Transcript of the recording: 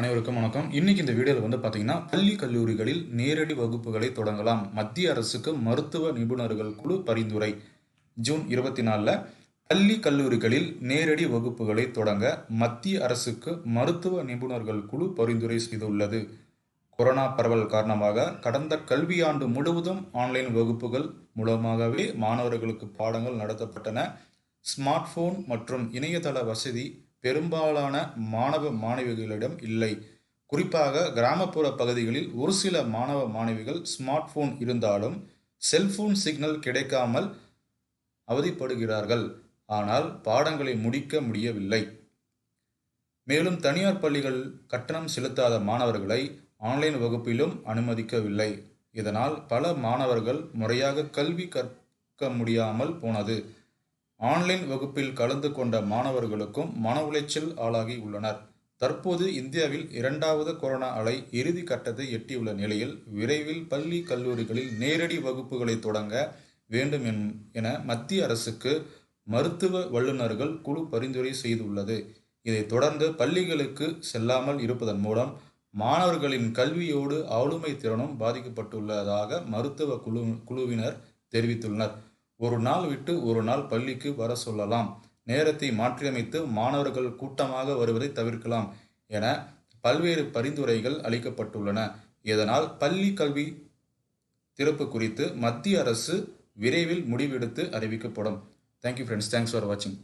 அனைவருக்கும் வணக்கம். இன்னைக்கு இந்த வீடியோவில் வந்து பார்த்தீங்கன்னா பள்ளி கல்லூரிகளில் நேரடி வகுப்புகளை தொடங்கலாம். மத்திய அரசுக்கு மருத்துவ நிபுணர்கள் குழு பரிந்துரை. ஜூன் இருபத்தி நாலில் பள்ளி கல்லூரிகளில் நேரடி வகுப்புகளை தொடங்க மத்திய அரசுக்கு மருத்துவ நிபுணர்கள் குழு பரிந்துரை செய்துள்ளது. கொரோனா பரவல் காரணமாக கடந்த கல்வியாண்டு முழுவதும் ஆன்லைன் வகுப்புகள் மூலமாகவே மாணவர்களுக்கு பாடங்கள் நடத்தப்பட்டன. ஸ்மார்ட் போன் மற்றும் இணையதள வசதி பெரும்பாலான மாணவ மாணவிகளிடம் இல்லை. குறிப்பாக கிராமப்புற பகுதிகளில் ஒரு சில மாணவ மாணவிகள் ஸ்மார்ட் போன் இருந்தாலும் செல்போன் சிக்னல் கிடைக்காமல் அவதிப்படுகிறார்கள். ஆனால் பாடங்களை முடிக்க முடியவில்லை. மேலும் தனியார் பள்ளிகள் கட்டணம் செலுத்தாத மாணவர்களை ஆன்லைன் வகுப்பிலும் அனுமதிக்கவில்லை. இதனால் பல மாணவர்கள் முறையாக கல்வி கற்க முடியாமல் போனது. ஆன்லைன் வகுப்பில் கலந்து கொண்ட மாணவர்களுக்கும் மன உளைச்சல் ஆளாகி உள்ளனர். தற்போது இந்தியாவில் இரண்டாவது கொரோனா அலை இறுதி கட்டத்தை எட்டியுள்ள நிலையில் விரைவில் பள்ளி கல்லூரிகளில் நேரடி வகுப்புகளை தொடங்க வேண்டும் என மத்திய அரசுக்கு மருத்துவ வல்லுநர்கள் குழு பரிந்துரை செய்துள்ளது. இதைத் தொடர்ந்து பள்ளிகளுக்கு செல்லாமல் இருப்பதன் மூலம் மாணவர்களின் கல்வியோடு ஆளுமை திறனும் பாதிக்கப்பட்டுள்ளதாக மருத்துவ குழு குழுவினர் தெரிவித்துள்ளனர். ஒரு நாள் விட்டு ஒரு நாள் பள்ளிக்கு வர சொல்லலாம். நேரத்தை மாற்றியமைத்து மாணவர்கள் கூட்டமாக வருவதை தவிர்க்கலாம் என பல்வேறு பரிந்துரைகள் அளிக்கப்பட்டுள்ளன. இதனால் பள்ளி கல்வி திறப்பு குறித்து மத்திய அரசு விரைவில் முடிவெடுத்து அறிவிக்கப்படும். தேங்க்யூ ஃப்ரெண்ட்ஸ் தேங்க்ஸ் ஃபார் வாட்சிங்